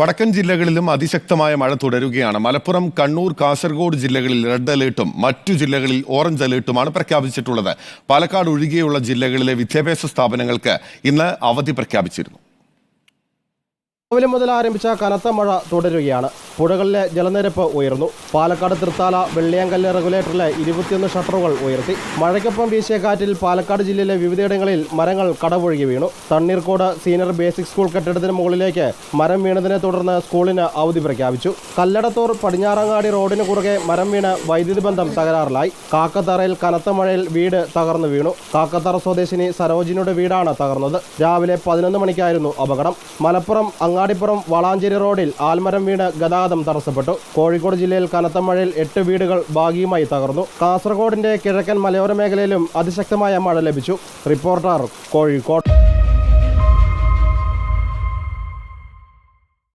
വടക്കൻ ജില്ലകളിലും അതിശക്തമായ മഴ തുടരുകയാണ്. മലപ്പുറം കണ്ണൂർ കാസർഗോഡ് ജില്ലകളിൽ റെഡ് അലേർട്ടും മറ്റു ജില്ലകളിൽ ഓറഞ്ച് അലേർട്ടുമാണ് പ്രഖ്യാപിച്ചിട്ടുള്ളത്. പാലക്കാട് ഒഴികെയുള്ള ജില്ലകളിലെ വിദ്യാഭ്യാസ സ്ഥാപനങ്ങൾക്ക് ഇന്ന് അവധി പ്രഖ്യാപിച്ചിരുന്നു. രാവിലെ മുതൽ ആരംഭിച്ച കനത്ത മഴ തുടരുകയാണ്. പുഴകളിലെ ജലനിരപ്പ് ഉയർന്നു. പാലക്കാട് തൃത്താല വെള്ളിയാങ്കല്ല് റെഗുലേറ്ററിലെ ഇരുപത്തിയൊന്ന് ഷട്ടറുകൾ ഉയർത്തി. മഴയ്ക്കൊപ്പം വീശിയ കാറ്റിൽ പാലക്കാട് ജില്ലയിലെ വിവിധയിടങ്ങളിൽ മരങ്ങൾ കടപൊഴുകി വീണു. തണ്ണീർക്കോട് സീനിയർ ബേസിക് സ്കൂൾ കെട്ടിടത്തിന് മുകളിലേക്ക് മരം വീണതിനെ തുടർന്ന് സ്കൂളിന് അവധി പ്രഖ്യാപിച്ചു. കല്ലടത്തൂർ പടിഞ്ഞാറങ്ങാടി റോഡിന് കുറുകെ മരം വീണ് വൈദ്യുതി ബന്ധം തകരാറിലായി. കാക്കത്തറയിൽ കനത്ത മഴയിൽ വീട് തകർന്നു വീണു. കാക്കത്തറ സ്വദേശിനി സരോജിനിയുടെ വീടാണ് തകർന്നത്. രാവിലെ പതിനൊന്ന് മണിക്കായിരുന്നു അപകടം. മലപ്പുറം അങ്ങാടിപ്പുറം വളാഞ്ചേരി റോഡിൽ ആൽമരം വീണ് ഗതാഗതം തടസ്സപ്പെട്ടു. കോഴിക്കോട് ജില്ലയിൽ കനത്ത മഴയിൽ എട്ട് വീടുകൾ ഭാഗികമായി തകർന്നു. കാസർഗോഡിന്റെ കിഴക്കൻ മലയോര മേഖലയിലും അതിശക്തമായ മഴ ലഭിച്ചു. റിപ്പോർട്ടർ കോഴിക്കോട്.